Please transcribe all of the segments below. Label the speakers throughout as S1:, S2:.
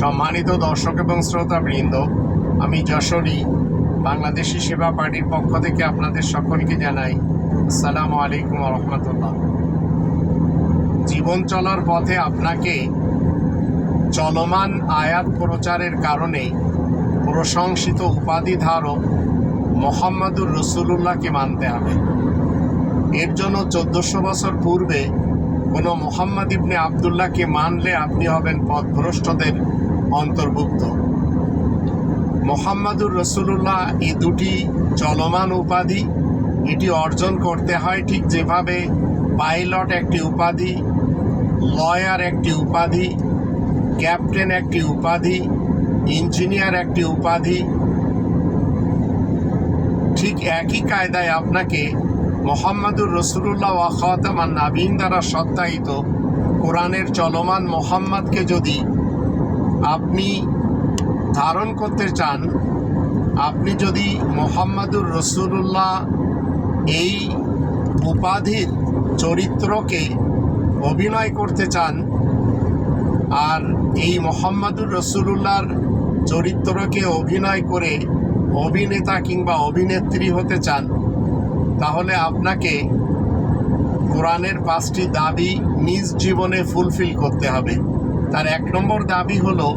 S1: সম্মানিত দর্শক এবং শ্রোতাবৃন্দ, আমি যশোরী, বাংলাদেশি সেবা পার্টির পক্ষ থেকে আপনাদের সকলকে জানাই আসসালামু আলাইকুম রহমতুল্লাহ। জীবন চলার পথে আপনাকে চলমান আয়াত প্রচারের কারণে প্রশংসিত উপাধি ধারক মোহাম্মদুর রসুল্লাহকে মানতে হবে। এর জন্য চোদ্দশো বছর পূর্বে কোনো মোহাম্মদ ইবনে আবদুল্লাহকে মানলে আপনি হবেন পথভ্রষ্টদের অন্তর্ভুক্ত। মোহাম্মদুর রসুল্লাহ এই দুটি চলমান উপাধি এটি অর্জন করতে হয় ঠিক যেভাবে পাইলট একটি উপাধি, লয়ার একটি উপাধি, ক্যাপ্টেন একটি উপাধি, ইঞ্জিনিয়ার একটি উপাধি। ঠিক একই কায়দায় আপনাকে মোহাম্মদুর রসুল্লাহ ওয়াখাতামান নাবিন দ্বারা সত্যায়িত কোরআনের চলমান মোহাম্মদকে যদি আপনি ধারণ করতে চান, আপনি যদি মোহাম্মদুর রসুল্লাহ এই উপাধির চরিত্রকে অভিনয় করতে চান আর এই মোহাম্মদুর রসুল্লাহর চরিত্রকে অভিনয় করে অভিনেতা কিংবা অভিনেত্রী হতে চান তাহলে আপনাকে কোরআনের পাঁচটি দাবি নিজ জীবনে ফুলফিল করতে হবে। তার এক নম্বর দাবি হলো,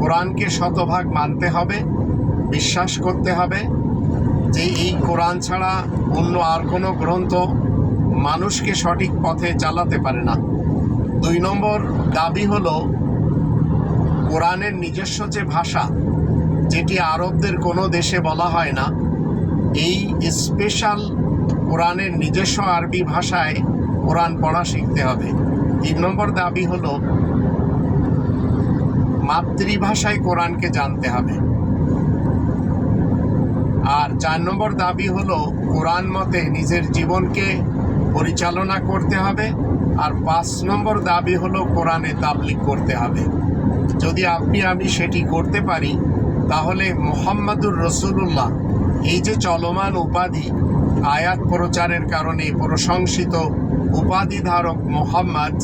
S1: কোরআনকে শতভাগ মানতে হবে, বিশ্বাস করতে হবে যে এই কোরআন ছাড়া অন্য আর কোনো গ্রন্থ মানুষকে সঠিক পথে চালাতে পারে না। দুই নম্বর দাবি হল, কোরআনের নিজস্ব যে ভাষা, যেটি আরবদের কোনো দেশে বলা হয় না এই স্পেশাল কোরআনের নিজস্ব আরবি ভাষায় কোরআন পড়া শিখতে হবে। তিন নম্বর দাবি হলো, মাতৃভাষায় কোরআনকে জানতে হবে। আর চার নম্বর দাবি হলো, কোরআন মতে নিজের জীবনকে পরিচালনা করতে হবে। আর পাঁচ নম্বর দাবি হলো, কোরআনে তাবলিক করতে হবে। যদি আপনি আমি সেটি করতে পারি, তাহলে মোহাম্মদুর রসুল্লাহ এই যে চলমান উপাধি আয়াত প্রচারের কারণে প্রশংসিত উপাধি ধারক মোহাম্মদ,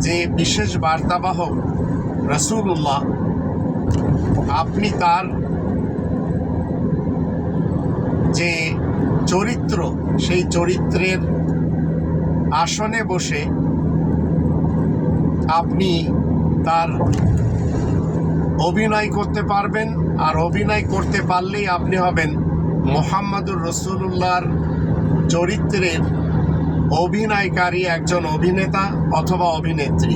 S1: যে বিশেষ বার্তাবাহক রসুল্লাহ আপনি তার যে চরিত্র, সেই চরিত্রের আসনে বসে আপনি তার অভিনয় করতে পারবেন আর অভিনয় করতে পারলেই আপনি হবেন মোহাম্মদুর রসুল্লাহর চরিত্রের অভিনয়কারী একজন অভিনেতা অথবা অভিনেত্রী।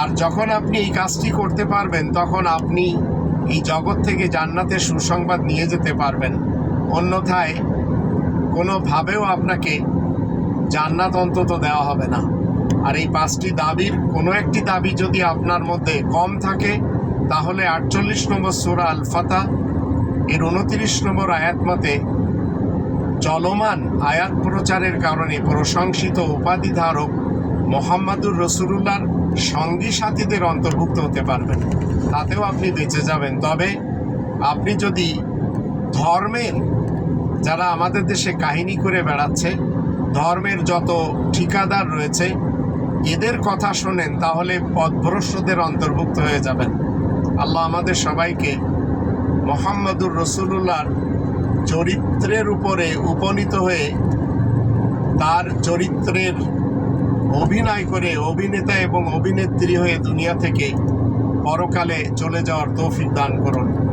S1: আর যখন আপনি এই কাজটি করতে পারবেন, তখন আপনি এই জগৎ থেকে জান্নাতের সুসংবাদ নিয়ে যেতে পারবেন। অন্যথায় কোনোভাবেও আপনাকে জান্নাত অন্তত দেওয়া হবে না। আর এই পাঁচটি দাবির কোনো একটি দাবি যদি আপনার মধ্যে কম থাকে, তাহলে আটচল্লিশ নম্বর সুরা আল ফাতা এর উনত্রিশ নম্বর আয়াত মতে চলমান আয়াত প্রচারের কারণে প্রশংসিত উপাধি ধারক মোহাম্মদুর রসুল্লাহর সঙ্গী সাথীদের অন্তর্ভুক্ত হতে পারবেন। তাতেও আপনি বেঁচে যাবেন। তবে আপনি যদি ধর্মের, যারা আমাদের দেশে কাহিনী করে বেড়াচ্ছে, ধর্মের যত ঠিকাদার রয়েছে এদের কথা শোনেন, তাহলে পথভ্রষ্টদের অন্তর্ভুক্ত হয়ে যাবেন। আল্লাহ আমাদের সবাইকে মোহাম্মদুর রসুল্লাহর চরিত্রের উপরে উপনীত হয়ে তার চরিত্রের অভিনয় করে অভিনেতা এবং অভিনেত্রী হয়ে দুনিয়া থেকে পরকালে চলে যাওয়ার তৌফিক দান করুন।